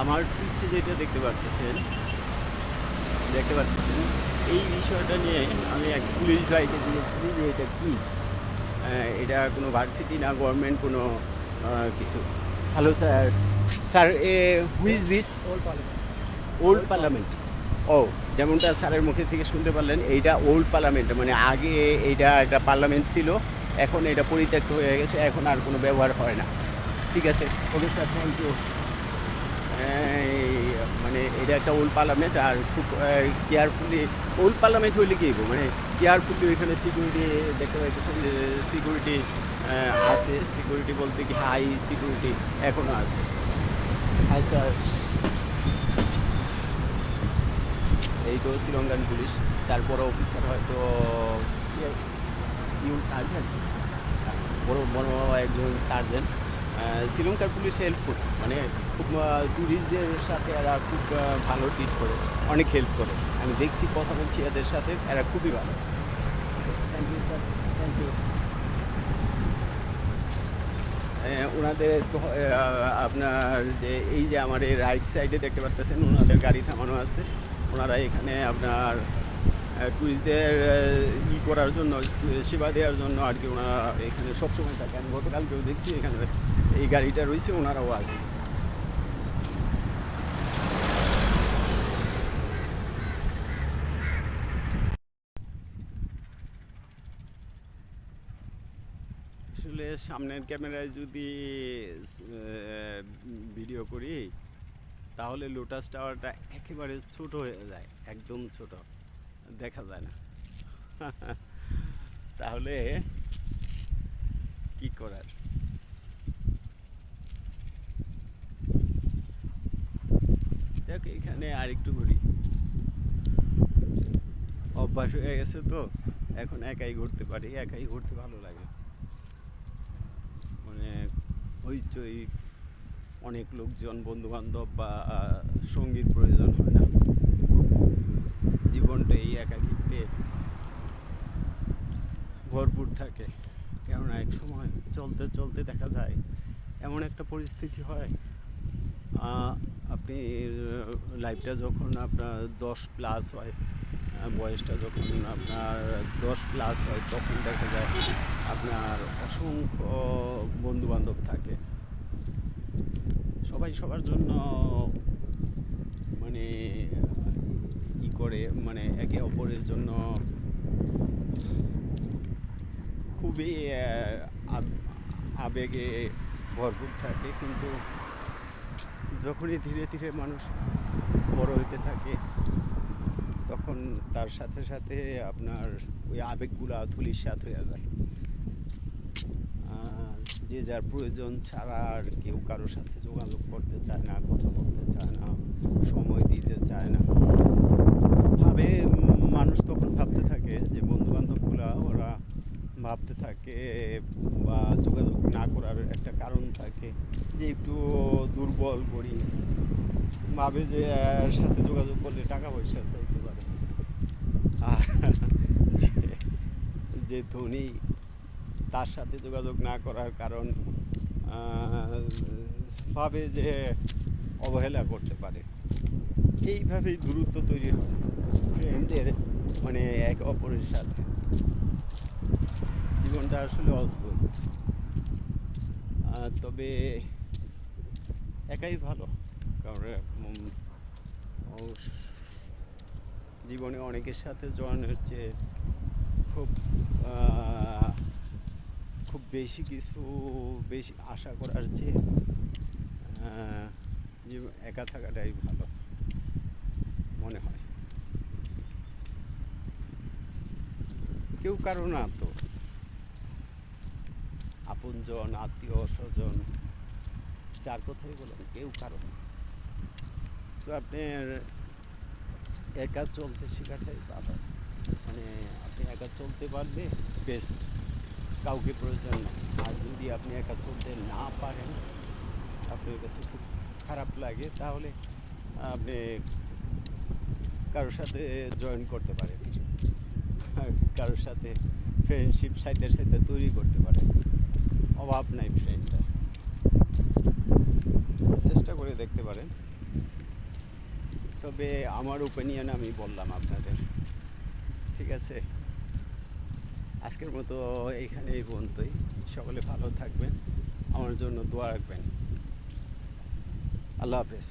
আমার পিছিয়ে যেটা দেখতে পারতেছেন দেখতে পারতেছেন এই বিষয়টা নিয়ে আমি এক পুলিশ ভাইকে দিয়েছি যে এটা কি? এটা কোনো ভার্সিটি না গভর্নমেন্ট কোনো কিছু? Hello sir sir a who is this old parliament ও যেমনটা স্যারের মুখে থেকে শুনতে পারলেন এইটা ওল্ড পার্লামেন্ট মানে আগে এইটা একটা পার্লামেন্ট ছিল এখন এটা পরিত্যক্ত হয়ে গেছে এখন আর কোনো ব্যবহার হয় না। ঠিক আছে? ওকে স্যার থ্যাংক ইউ মানে এটা একটা ওল্ড পার্লামেন্ট আর খুব কেয়ারফুলি ওল্ড পার্লামেন্ট হইলে কি? মানে কেয়ারফুলি ওইখানে সিকিউরিটি দেখতে পাইতেছেন যে সিকিউরিটি আছে। সিকিউরিটি বলতে কি হাই সিকিউরিটি এখনও আছে। হাই স্যার এই তো শ্রীলঙ্কান পুলিশ। স্যার বড় অফিসার হয়তো ইউ সার্জেন্ট বড় বড় একজন সার্জেন্ট শ্রীলঙ্কার পুলিশ হেল্পফুল মানে খুব ট্যুরিস্টদের সাথে এরা খুব ভালো ট্রিট করে অনেক হেল্প করে। আমি দেখছি কথা বলছি এদের সাথে এরা খুবই ভালো। Thank you sir thank you ওনাদের আপনার যে এই যে আমার এই রাইট সাইডে দেখতে পারতেছেন ওনাদের গাড়ি থামানো আছে। ওনারা এখানে আপনার টুরিস্টদের ই করার জন্য সেবা দেওয়ার জন্য আর কি ওনারা এখানে সবসময় থাকে আমি গতকালকেও দেখছি এখানে এই গাড়িটা রয়েছে, ওনারাও আছে আসলে সামনের ক্যামেরায় যদি ভিডিও করি, তাহলে লোটাস টাওয়ারটা একেবারে ছোট হয়ে যায়, একদম ছোট। দেখা যায় না। তাহলে কি করার? দেখ এখানে আরেকটু ঘুরি। অভ্যাস হয়ে গেছে তো এখন একাই ঘুরতে পারি একাই ঘুরতে ভালো লাগে। মানে হইচই অনেক লোকজন বন্ধু বান্ধব বা সঙ্গীর প্রয়োজন হয় না জীবনটা এই একাকিত্বে ভরপুর থাকে। কেননা এক সময় চলতে চলতে দেখা যায়, এমন একটা পরিস্থিতি হয় আপনি লাইফটা যখন আপনার দশ প্লাস হয় বয়সটা যখন আপনার দশ প্লাস হয়, তখন দেখা যায় আপনার অসংখ্য বন্ধু বান্ধব থাকে। সবাই সবার জন্য মানে ই করে মানে একে অপরের জন্য খুবই আবেগে ভরপুর থাকে, কিন্তু যখনই ধীরে ধীরে মানুষ বড় হইতে থাকে, তখন তার সাথে সাথে আপনার ওই আবেগগুলা ধুলিস্বাদ হয়ে যায়। যে যার প্রয়োজন ছাড়া আর কেউ কারোর সাথে যোগাযোগ করতে চায় না, কথা বলতে চায় না, সময় দিতে চায় না। ভাবে মানুষ তখন ভাবতে থাকে যে বন্ধু বান্ধবগুলা ওরা ভাবতে থাকে বা যোগাযোগ না করার একটা কারণ থাকে যে একটু দুর্বল করি। ভাবে যে এর সাথে যোগাযোগ করলে টাকা পয়সা চাইতে পারে। আর যে যে ধনী তার সাথে যোগাযোগ না করার কারণ ভাবে যে অবহেলা করতে পারে। এইভাবেই দূরত্ব তৈরি হয়। ফ্রেন্ডদের মানে এক অপরের সাথে। জীবনটা আসলে অদ্ভুত। তবে একাই ভালো কারণ জীবনে অনেকের সাথে জয়েনের চেয়ে খুব খুব বেশি কিছু বেশি আশা করার চেয়ে আহ, জীব একা থাকাটাই ভালো মনে হয়। কেউ কারও না তো। আপনজন, আত্মীয়, স্বজন, যার কথাই বলেন, কেউ কারও না। সো আপনার একা চলতে শেখাটাই ভালো। মানে আপনি একা চলতে পারলে বেস্ট কাউকে প্রয়োজন আর যদি আপনি একা চলতে না পারেন, আপনার কাছে খুব খারাপ লাগে, তাহলে আপনি কারোর সাথে জয়েন করতে পারেন। কারোর সাথে ফ্রেন্ডশিপ সাইডে সাথে তৈরি করতে পারেন। অভাব নাই ফ্রেন্ডটা চেষ্টা করে দেখতে পারেন। তবে আমার ওপিনিয়ন আমি বললাম আপনাদের। ঠিক আছে? আজকের মতো এইখানে এই পর্যন্তই সকলে ভালো থাকবেন। আমার জন্য দোয়া রাখবেন। আল্লাহ হাফেজ।